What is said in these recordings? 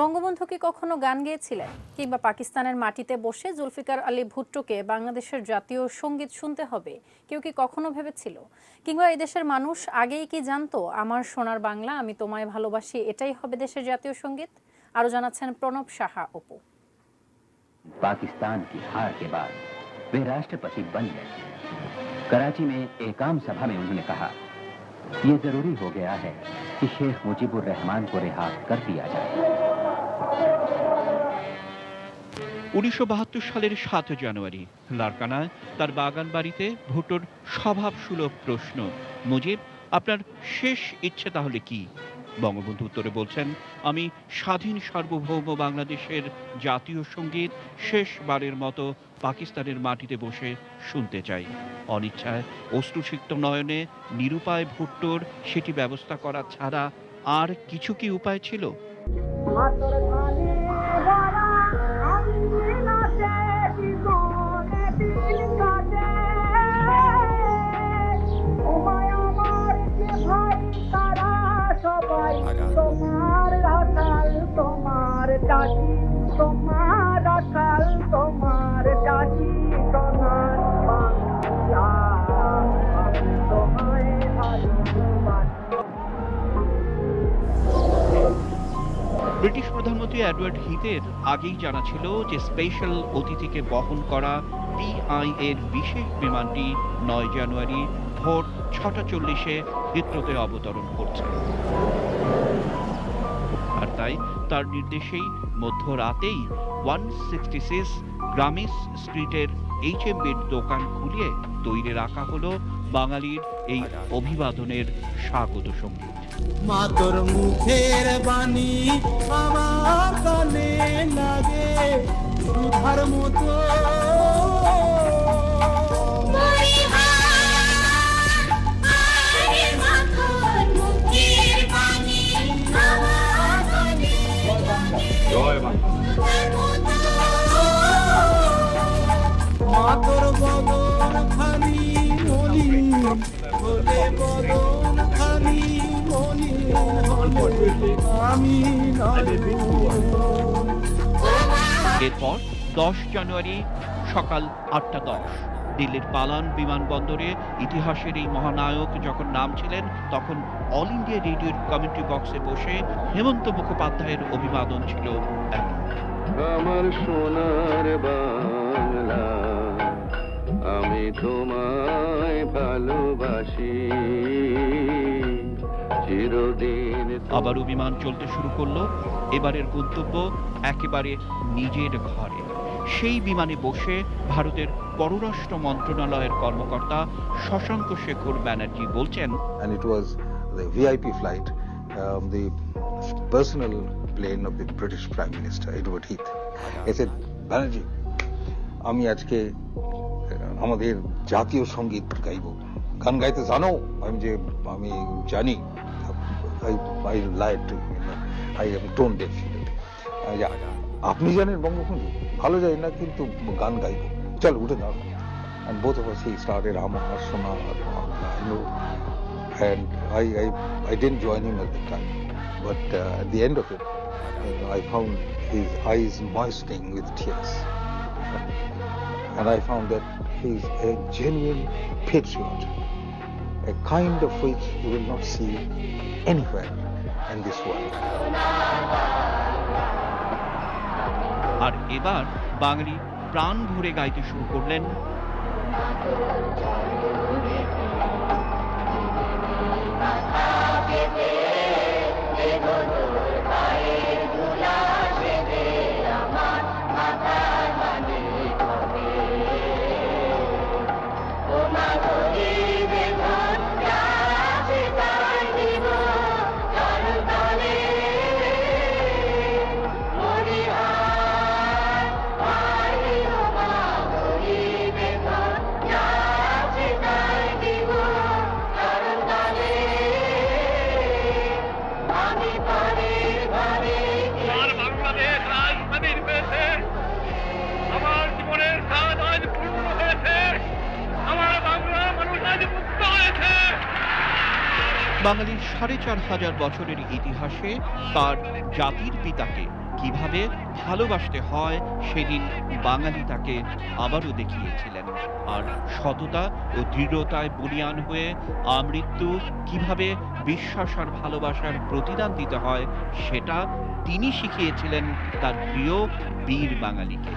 বঙ্গবন্ধু কি কখনো গান গেয়েছিলেন কিংবা পাকিস্তানের মাটিতে বসে জুলফিকার আলী ভুট্টোকে বাংলাদেশের জাতীয় সঙ্গীত শুনতে হবে কেউ কি কখনো ভেবেছিল কিংবা এদেশের মানুষ আগেই কি জানতো আমার সোনার বাংলা আমি তোমায় ভালোবাসি এটাই হবে দেশের জাতীয় সঙ্গীত আরও জানাচ্ছেন প্রণব সাহা অপু पाकिस्तान की हार के बाद वे राष्ट्रपति बन गए कराची में एक आम सभा में उन्होंने कहा यह जरूरी हो गया है कि शेख मुजीबुर रहमान को रिहा कर दिया जाए উনিশশো বাহাত্তর সালের সাত জানুয়ারি লারকানায় তার বাগান বাড়িতে ভুট্টোর স্বভাব সুলভ প্রশ্ন, মুজিব, আপনার শেষ ইচ্ছে তাহলে কি? বঙ্গবন্ধু উত্তরে বলছেন, আমি স্বাধীন সার্বভৌম বাংলাদেশের জাতীয় সংগীত শেষবারের মতো পাকিস্তানের মাটিতে বসে শুনতে চাই। অনিচ্ছায় অশ্রুসিক্ত নয়নে নিরুপায় ভুট্টোর সেটি ব্যবস্থা করা ছাড়া আর কিছু কি উপায় ছিল? তোমার রাখাল তোমার চাচি ব্রিটিশ প্রধানমন্ত্রী এডওয়ার্ড হিথের আগেই জানা ছিল যে স্পেশাল অতিথিকে বহন করা পিআই এর বিশেষ বিমানটি নয় জানুয়ারি ভোর ছটা চল্লিশে হিথ্রোতে অবতরণ করছে। আর তাই তার নির্দেশেই মধ্যরাতেই ওয়ান সিক্সটি সিক্স গ্রামিস স্ট্রিটের এইচ এম দোকান খুলিয়ে তৈরি রাখা হলো বাঙালির এই অভিবাদনের স্বাগত সংগীত। মা তোর মুখের বাণী আমার কানে লাগে, সুধার মতো এরপর দশ জানুয়ারি সকাল আটটা দশ। দিল্লির পালান বিমানবন্দরে ইতিহাসের এই মহানায়ক যখন নামছিলেন তখন অল ইন্ডিয়া রেডিওর কমেন্ট্রি বক্সে বসে হেমন্ত মুখোপাধ্যায়ের অভিবাদন ছিল আমার সোনার বাংলা আমি তোমায় ভালোবাসি। আবারও বিমান চলতে শুরু করল। এবারের গন্তব্য একেবারে নিজের ঘরে। সেই বিমানে বসে ভারতের পররাষ্ট্র মন্ত্রণালয়ের কর্মকর্তা শশাঙ্ক শেখর ব্যানার্জি বলছেন and it was the VIP flight, um, the personal plane of the British Prime Minister, Edward Heath. I said, Banerjee আমি আজকে আমাদের জাতীয় সংগীত গাইব। গান গাইতে জানো? আমি যে আমি জানি I I light I am tone deaf আপনি জানেন বঙ্গবন্ধু ভালো যাই না কিন্তু গান গাইব চল উঠে দাও and both of us he started Amar Sonar I know and I, I I didn't join him at the time but uh, at the end of it uh, I found his eyes moistening with tears and I found that he's a genuine patriot a kind of which you will not see anywhere in this world আর এবার বাঙালি প্রাণ ভরে গাইতে শুরু করলেন বাঙালির সাড়ে চার হাজার বছরের ইতিহাসে তার জাতির পিতাকে কীভাবে ভালোবাসতে হয় সেদিন বাঙালি তাকে আবারও দেখিয়েছিলেন। আর সততা ও দৃঢ়তায় বলিয়ান হয়ে আমৃত্যু কীভাবে বিশ্বাস আর ভালোবাসার প্রতিদান দিতে হয় সেটা তিনি শিখিয়েছিলেন তার প্রিয় বীর বাঙালিকে।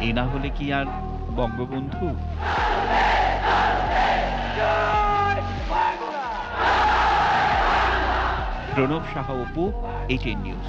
এ না হলে কি আর Bangabandhu? Pranab Saha Apu eighteen news